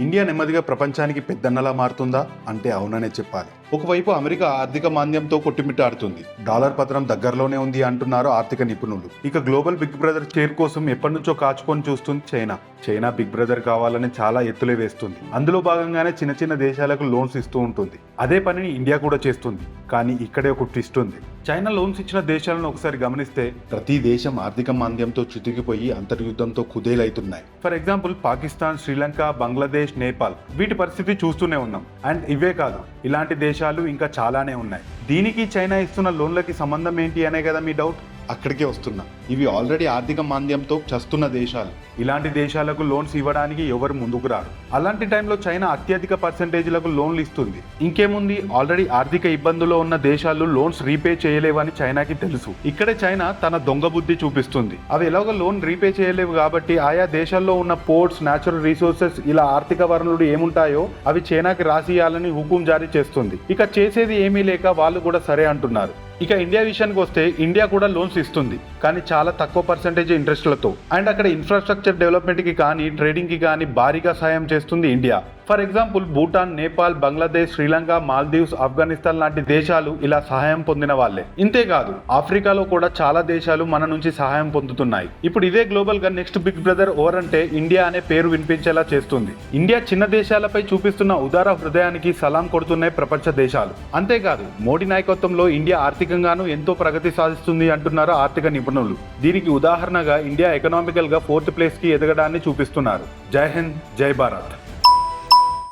India నెమ్మదిగా ప్రపంచానికి పెద్దన్నలా మారుతుందా? అంటే అవుననే చెప్పాలి. ఒకవైపు అమెరికా ఆర్థిక మాంద్యంతో కొట్టుమిట్టాడుతుంది. డాలర్ పత్రం దగ్గరలోనే ఉంది అంటున్నారు ఆర్థిక నిపుణులు. ఇక గ్లోబల్ బిగ్ బ్రదర్ చైర్ కోసం ఎప్పటి నుంచో కాచుకొని చూస్తుంది చైనా. చైనా బిగ్ బ్రదర్ కావాలని చాలా ఎత్తులే వేస్తుంది. అందులో భాగంగానే చిన్న చిన్న దేశాలకు లోన్స్ ఇస్తూ ఉంటుంది. అదే పనిని ఇండియా కూడా చేస్తుంది. కానీ ఇక్కడే ఒక ట్విస్ట్ ఉంది. చైనా లోన్స్ ఇచ్చిన దేశాలను ఒకసారి గమనిస్తే ప్రతి దేశం ఆర్థిక మాంద్యంతో చితికిపోయి అంతర్యుద్ధంతో కుదేలైతున్నాయి. ఫర్ ఎగ్జాంపుల్ పాకిస్తాన్ శ్రీలంక బంగ్లాదేశ్ నేపాల్ వీటి పరిస్థితి చూస్తూనే ఉన్నాం. అండ్ ఇవే కాదు ఇలాంటి దేశాలు ఇంకా చాలానే ఉన్నాయి. దీనికి చైనా ఇస్తున్న లోన్లకి సంబంధం ఏంటి అనే కదా మీ డౌట్? అక్కడికే వస్తున్నా. ఇవి ఆల్రెడీ ఆర్థిక మాంద్యంతో చస్తున్న దేశాలు. ఇలాంటి దేశాలకు లోన్స్ ఇవ్వడానికి ఎవరు ముందుకు రారు. అలాంటి టైంలో చైనా అత్యధిక పర్సెంటేజ్లకు లోన్లు ఇస్తుంది. ఇంకేముంది? ఆల్రెడీ ఆర్థిక ఇబ్బందుల్లో ఉన్న దేశాలు లోన్స్ రీపే చేయలేవని చైనాకి తెలుసు. ఇక్కడే చైనా తన దొంగ బుద్ధి చూపిస్తుంది. అవి ఎలాగో లోన్ రీపే చేయలేవు కాబట్టి ఆయా దేశాల్లో ఉన్న పోర్ట్స్ న్యాచురల్ రీసోర్సెస్ ఇలా ఆర్థిక వనరులు ఏముంటాయో అవి చైనాకి రాసియాలని హుకుం జారీ చేస్తుంది. ఇక చేసేది ఏమీ లేక వాళ్ళు కూడా సరే అంటున్నారు. ఇక ఇండియా విషయానికి వస్తే ఇండియా కూడా లోన్స్ ఇస్తుంది కానీ చాలా తక్కువ పర్సెంటేజ్ ఇంట్రెస్ట్లతో అండ్ అక్కడ ఇన్ఫ్రాస్ట్రక్చర్ డెవలప్మెంట్కి కానీ ట్రేడింగ్కి కానీ భారీగా సాయం చేస్తుంది India. For example Bhutan Nepal Bangladesh Sri Lanka Maldives Afghanistan లాంటి దేశాలు ఇలా సహాయం పొందిన వాళ్ళే. ఇంతేకాదు ఆఫ్రికాలో కూడా చాలా దేశాలు మన నుంచి సహాయం పొందుతున్నాయి. ఇప్పుడు ఇదే గ్లోబల్గా నెక్స్ట్ బిగ్ బ్రదర్ ఓవర్ అంటే ఇండియా అనే పేరు వినిపించేలా చేస్తుంది. ఇండియా చిన్న దేశాలపై చూపిస్తున్న ఉదార హృదయానికి సలాం కొడుతున్నాయి ప్రపంచ దేశాలు. అంతేకాదు మోడీ నాయకత్వంలో ఇండియా ఆర్థికంగానూ ఎంతో ప్రగతి సాధిస్తుంది అంటున్నారు ఆర్థిక నిపుణులు. దీనికి ఉదాహరణగా ఇండియా ఎకనామికల్గా ఫోర్త్ ప్లేస్కి ఎదగడాన్ని చూపిస్తున్నారు. జై హింద్ జై భారత్.